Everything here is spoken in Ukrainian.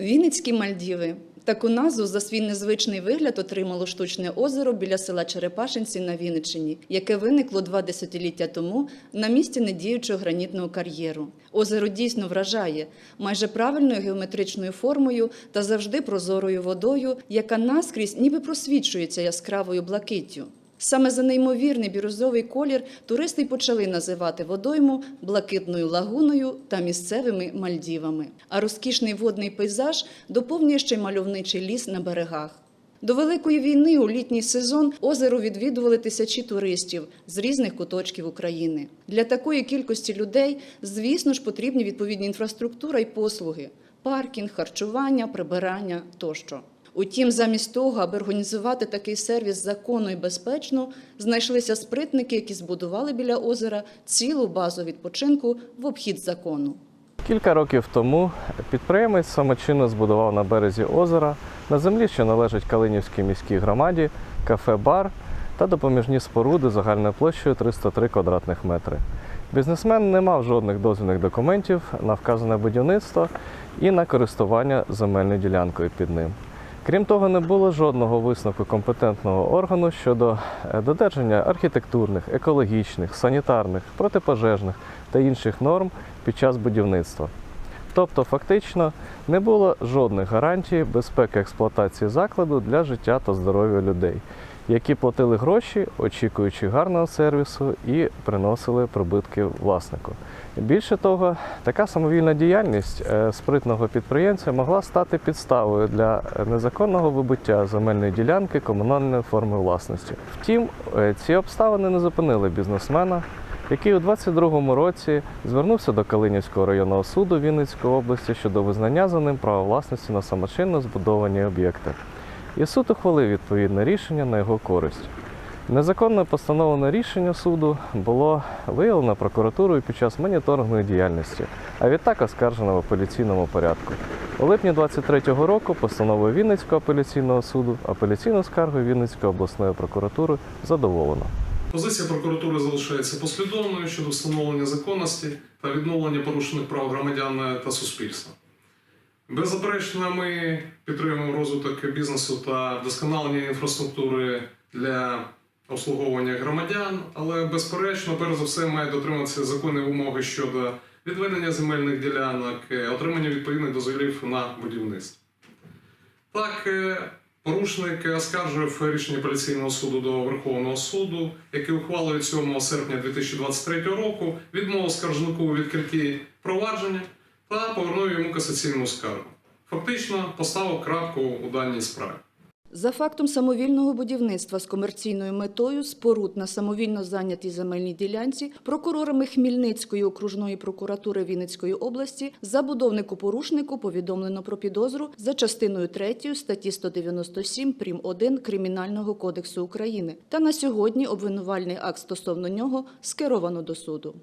Вінницькі Мальдіви. Таку назву за свій незвичний вигляд отримало штучне озеро біля села Черепашинці на Вінниччині, яке виникло два десятиліття тому на місці недіючого гранітного кар'єру. Озеро дійсно вражає майже правильною геометричною формою та завжди прозорою водою, яка наскрізь ніби просвічується яскравою блакиттю. Саме за неймовірний бірюзовий колір туристи почали називати водойму блакитною лагуною та місцевими Мальдівами. А розкішний водний пейзаж доповнює ще й мальовничий ліс на берегах. До Великої війни у літній сезон озеро відвідували тисячі туристів з різних куточків України. Для такої кількості людей, звісно ж, потрібні відповідні інфраструктура і послуги: паркінг, харчування, прибирання тощо. Утім, замість того, аби організувати такий сервіс законно і безпечно, знайшлися спритники, які збудували біля озера цілу базу відпочинку в обхід закону. Кілька років тому підприємець самочинно збудував на березі озера на землі, що належить Калинівській міській громаді, кафе-бар та допоміжні споруди загальною площею 303 квадратних метри. Бізнесмен не мав жодних дозвільних документів на вказане будівництво і на користування земельною ділянкою під ним. Крім того, не було жодного висновку компетентного органу щодо е, додержання архітектурних, екологічних, санітарних, протипожежних та інших норм під час будівництва. Тобто, фактично, не було жодних гарантій безпеки експлуатації закладу для життя та здоров'я людей, які платили гроші, очікуючи гарного сервісу і приносили прибутки власнику. Більше того, така самовільна діяльність е, спритного підприємця могла стати підставою для незаконного вибуття земельної ділянки комунальної форми власності. Втім, е, ці обставини не зупинили бізнесмена, який у 22-му році звернувся до Калинівського районного суду Вінницької області щодо визнання за ним права власності на самочинно збудовані об'єкти. І суд ухвалив відповідне рішення на його користь. Незаконно постановлене рішення суду було виявлено прокуратурою під час моніторингової діяльності, а відтак оскаржено в апеляційному порядку. У липні 23-го року постановою Вінницького апеляційного суду апеляційну скаргу Вінницької обласної прокуратури задоволено. Позиція прокуратури залишається послідовною щодо встановлення законності та відновлення порушених прав громадян та суспільства. Беззаперечно, ми підтримуємо розвиток бізнесу та вдосконалення інфраструктури для обслуговування громадян, але безперечно, перш за все, має дотриматися законні вимоги щодо відведення земельних ділянок, е, отримання відповідних дозволів на будівництво. Так, е, порушник оскаржив рішення апеляційного суду до Верховного суду, який ухвалив 7 серпня 2023 року, відмовив скаржнику у відкритті провадження та повернув йому касаційну скаргу. Фактично поставив крапку у даній справі. За фактом самовільного будівництва з комерційною метою споруд на самовільно зайнятій земельній ділянці прокурорами Хмільницької окружної прокуратури Вінницької області забудовнику порушнику повідомлено про підозру за частиною 3 статті 197 прим. 1 Кримінального кодексу України. Та на сьогодні обвинувальний акт стосовно нього скеровано до суду.